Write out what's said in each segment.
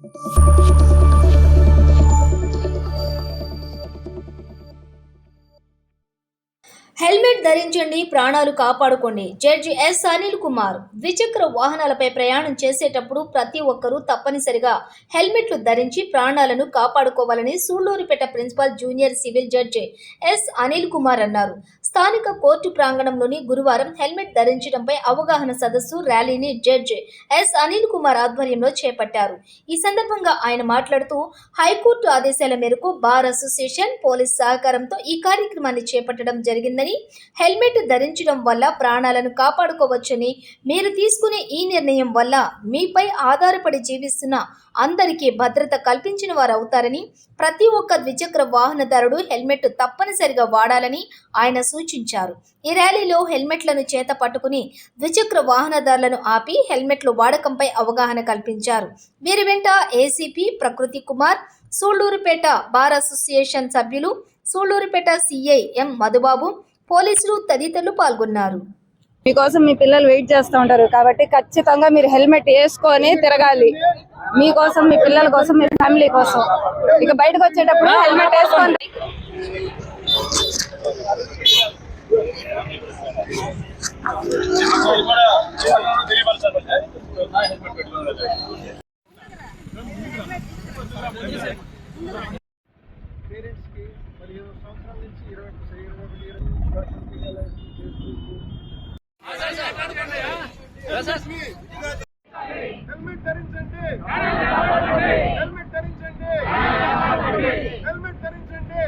Thank you. Helmet ధరించండి ప్రాణాలు కాపాడుకోండి. Judge S. అనిల్ కుమార్ ద్విచక్ర వాహనాలపై ప్రయాణం చేసేటప్పుడు ప్రతి ఒక్కరూ తప్పనిసరిగా హెల్మెట్లు ధరించి ప్రాణాలను కాపాడుకోవాలని Sullurupeta principal junior civil judge S. Anil Kumar అన్నారు. స్థానిక కోర్టు ప్రాంగణంలోని గురువారం హెల్మెట్ ధరించడంపై అవగాహన సదస్సు ర్యాలీని జడ్జి ఎస్. అనిల్ కుమార్ ఆధ్వర్యంలో చేపట్టారు. ఈ సందర్భంగా ఆయన మాట్లాడుతూ హైకోర్టు ఆదేశాల మేరకు బార్ అసోసియేషన్ పోలీస్ సహకారంతో ఈ కార్యక్రమాన్ని చేపట్టడం జరిగిందని హెల్మెట్ ధరించడం వల్ల ప్రాణాలను కాపాడుకోవచ్చని మీరు తీసుకునే ఈ నిర్ణయం వల్ల మీపై ఆధారపడి జీవిస్తున్న అందరికీ భద్రత కల్పించిన వారు అవుతారని ప్రతి ఒక్క ద్విచక్ర వాహనదారుడు హెల్మెట్ తప్పనిసరిగా వాడాలని ఆయన సూచించారు. ఈ ర్యాలీలో హెల్మెట్లను చేత పట్టుకుని ద్విచక్ర వాహనదారులను ఆపి హెల్మెట్లు వాడకంపై అవగాహన కల్పించారు. వీరి వెంట ఏసీపీ ప్రకృతి కుమార్ సూళ్ళూరుపేట బార్ అసోసియేషన్ సభ్యులు సూళ్ళూరుపేట సిఐ ఎం మధుబాబు పోలీసులు తదితరులు పాల్గొన్నారు. మీకోసం మీ పిల్లలు వెయిట్ చేస్తూ ఉంటారు. కాబట్టి ఖచ్చితంగా మీరు హెల్మెట్ వేసుకొని తిరగాలి. మీకోసం మీ పిల్లల కోసం మీ ఫ్యామిలీ కోసం. ఇక బయటకు వచ్చేటప్పుడు హెల్మెట్ వేసుకొని పేరెంట్స్ ధరించండి. హెల్మెట్ ధరించండి. హెల్మెట్ ధరించండి.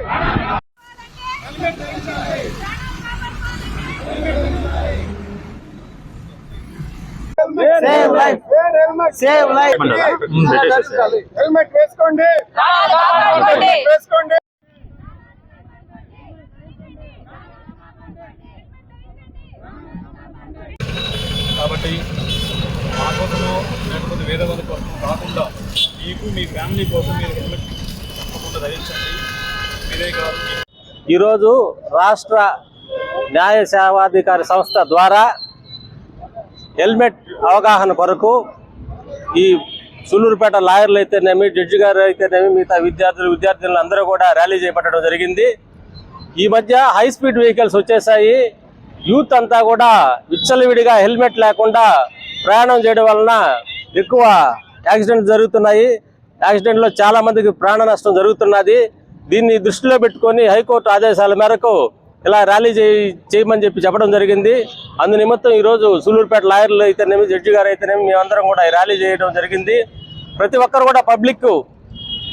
Helmet life. హెల్మెట్ వేసుకోండి. హెల్మెట్ వేసుకోండి. కాబట్టి మా కోసమో లేకపోతే వేరే వాళ్ళ కోసం కాకుండా మీకు మీ ఫ్యామిలీ కోసం మీరు హెల్మెట్ తప్పకుండా ధరించండి. మీరే కాదు ఈరోజు రాష్ట్ర న్యాయ సేవాధికారి సంస్థ ద్వారా హెల్మెట్ అవగాహన కొరకు ఈ సుల్లూరుపేట లాయర్లు అయితేనేమి జడ్జి గారు అయితేనేమి మిగతా విద్యార్థులు విద్యార్థులు అందరూ కూడా ర్యాలీ చేపట్టడం జరిగింది. ఈ మధ్య హై స్పీడ్ వెహికల్స్ వచ్చేసాయి యూత్ అంతా కూడా విచ్చలవిడిగా హెల్మెట్ లేకుండా ప్రయాణం చేయడం వలన ఎక్కువ యాక్సిడెంట్ జరుగుతున్నాయి. యాక్సిడెంట్లో చాలా మందికి ప్రాణ నష్టం జరుగుతున్నది. దీన్ని దృష్టిలో పెట్టుకొని హైకోర్టు ఆదేశాల మేరకు ఇలా ర్యాలీ చేయి చేయమని చెప్పి చెప్పడం జరిగింది. అందు నిమిత్తం ఈరోజు సూలూరుపేట లాయర్లు అయితేనేమి జడ్జి గారు అయితేనేమి మేమందరం కూడా ఈ ర్యాలీ చేయడం జరిగింది. ప్రతి ఒక్కరు కూడా పబ్లిక్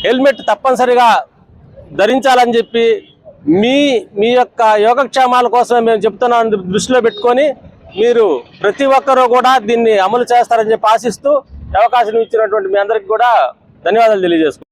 హెల్మెట్ తప్పనిసరిగా ధరించాలని చెప్పి మీ మీ యొక్క యోగక్షేమాల కోసం మేము చెప్తున్నాం దృష్టిలో పెట్టుకొని మీరు ప్రతి ఒక్కరూ కూడా దీన్ని అమలు చేస్తారని చెప్పి ఆశిస్తూ అవకాశం ఇచ్చినటువంటి మీ అందరికి కూడా ధన్యవాదాలు తెలియజేసుకుంటున్నాను.